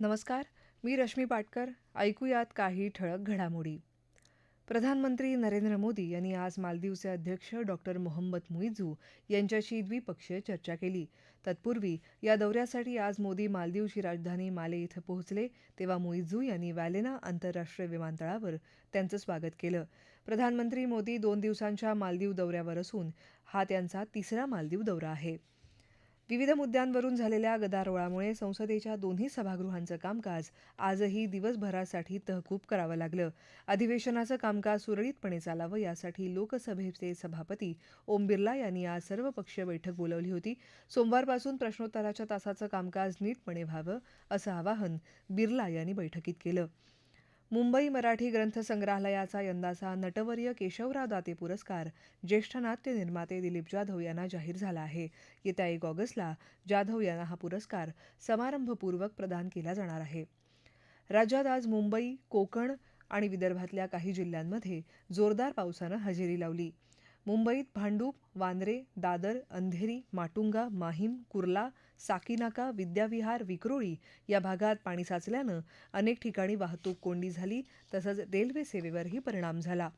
नमस्कार मी रश्मी पाटकर. ऐकूयात काही ठळक घडामोडी. प्रधानमंत्री नरेंद्र मोदी यांनी आज मालदीवचे अध्यक्ष डॉक्टर मोहम्मद मुईझू यांच्याशी द्विपक्षीय चर्चा केली. तत्पूर्वी या दौऱ्यासाठी आज मोदी मालदीवची राजधानी माले इथं पोहोचले तेव्हा मुईझू यांनी वॅलेना आंतरराष्ट्रीय विमानतळावर त्यांचं स्वागत केलं. प्रधानमंत्री मोदी दोन दिवसांच्या मालदीव दौऱ्यावर असून हा त्यांचा तिसरा मालदीव दौरा आहे. विविध मुद्द्यांवरून झालेल्या गदारोळामुळे संसदेच्या दोन्ही सभागृहांचं कामकाज आजही दिवसभरासाठी तहकूब करावं लागलं. अधिवेशनाचं कामकाज सुरळीतपणे चालावं यासाठी लोकसभेचे सभापती ओम बिर्ला यांनी आज सर्वपक्षीय बैठक बोलावली होती. सोमवारपासून प्रश्नोत्तराच्या तासाचं कामकाज नीटपणे व्हावं असं आवाहन बिर्ला यांनी बैठकीत केलं. मुंबई मराठी ग्रंथसंग्रहालयाचा यंदाचा नटवर्य केशवराव दाते पुरस्कार. ज्येष्ठ नाट्य निर्माते दिलीप जाधव यांना जाहीर झाला आहे. येत्या एक ऑगस्टला जाधव यांना हा पुरस्कार समारंभपूर्वक प्रदान केला जाणार आहे. राज्यात आज मुंबई कोकण आणि विदर्भातल्या काही जिल्ह्यांमध्ये जोरदार पावसानं हजेरी लावली. मुंबईत भांडूप वांद्रे दादर अंधेरी माटुंगा माहीम कुर्ला साकीनाका विद्याविहार विक्रोळी या भागात पाणी साचल्यानं अनेक ठिकाणी वाहतूक कोंडी झाली तसंच रेल्वे सेवेवरही परिणाम झाला.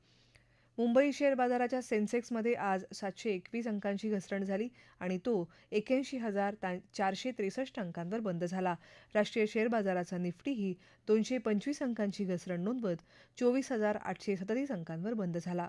मुंबई शेअर बाजाराच्या सेन्सेक्समध्ये आज सातशे एकवीस अंकांची घसरण झाली आणि तो एक्याऐंशी हजार चारशे त्रेसष्ट अंकांवर बंद झाला. राष्ट्रीय शेअर बाजाराचा निफ्टीही दोनशे पंचवीस अंकांची घसरण नोंदवत चोवीस हजार आठशे सदतीस अंकांवर बंद झाला.